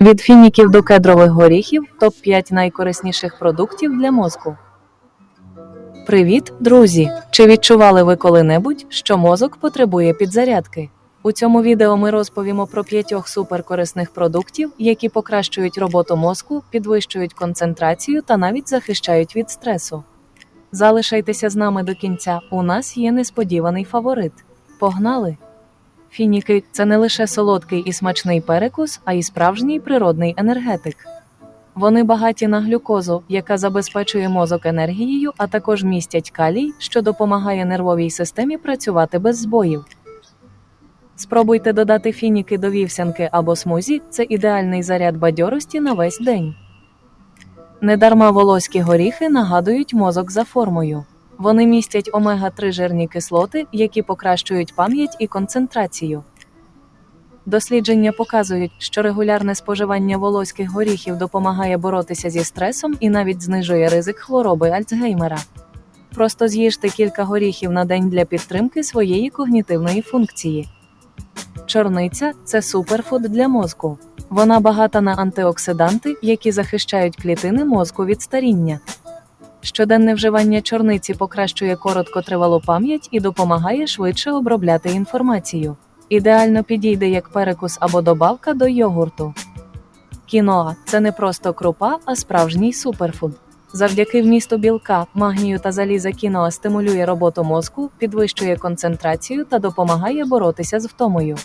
Від фініків до кедрових горіхів топ 5 найкорисніших продуктів для мозку. Привіт, друзі! Чи відчували ви коли-небудь, що мозок потребує підзарядки? У цьому відео ми розповімо про п'ятьох суперкорисних продуктів, які покращують роботу мозку, підвищують концентрацію та навіть захищають від стресу. Залишайтеся з нами до кінця. У нас є несподіваний фаворит. Погнали! Фініки це не лише солодкий і смачний перекус, а й справжній природний енергетик. Вони багаті на глюкозу, яка забезпечує мозок енергією, а також містять калій, що допомагає нервовій системі працювати без збоїв. Спробуйте додати фініки до вівсянки або смузі це ідеальний заряд бадьорості на весь день. Недарма волоські горіхи нагадують мозок за формою. Вони містять омега-3 жирні кислоти, які покращують пам'ять і концентрацію. Дослідження показують, що регулярне споживання волоських горіхів допомагає боротися зі стресом і навіть знижує ризик хвороби Альцгеймера. Просто з'їжте кілька горіхів на день для підтримки своєї когнітивної функції. Чорниця це суперфуд для мозку. Вона багата на антиоксиданти, які захищають клітини мозку від старіння. Щоденне вживання чорниці покращує короткотривалу пам'ять і допомагає швидше обробляти інформацію. Ідеально підійде як перекус або добавка до йогурту. Кіноа це не просто крупа, а справжній суперфуд. Завдяки вмісту білка, магнію та заліза кіноа стимулює роботу мозку, підвищує концентрацію та допомагає боротися з втомою.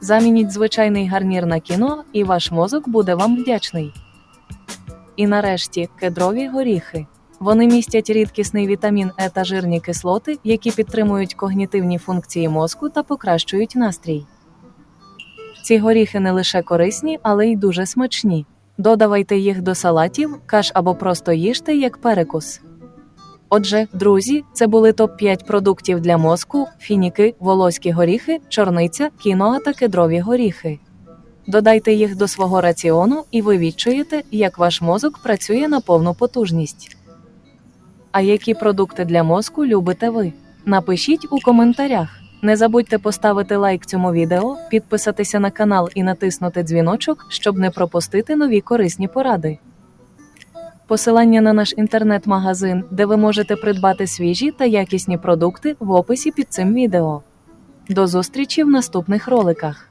Замініть звичайний гарнір на кіно, і ваш мозок буде вам вдячний. І нарешті кедрові горіхи. Вони містять рідкісний вітамін Е та жирні кислоти, які підтримують когнітивні функції мозку та покращують настрій. Ці горіхи не лише корисні, але й дуже смачні. Додавайте їх до салатів, каш або просто їжте як перекус. Отже, друзі, це були топ-5 продуктів для мозку: фініки, волоські горіхи, чорниця, кіноа та кедрові горіхи. Додайте їх до свого раціону, і ви відчуєте, як ваш мозок працює на повну потужність. А які продукти для мозку любите ви? Напишіть у коментарях. Не забудьте поставити лайк цьому відео, підписатися на канал і натиснути дзвіночок, щоб не пропустити нові корисні поради. Посилання на наш інтернет-магазин, де ви можете придбати свіжі та якісні продукти в описі під цим відео. До зустрічі в наступних роликах.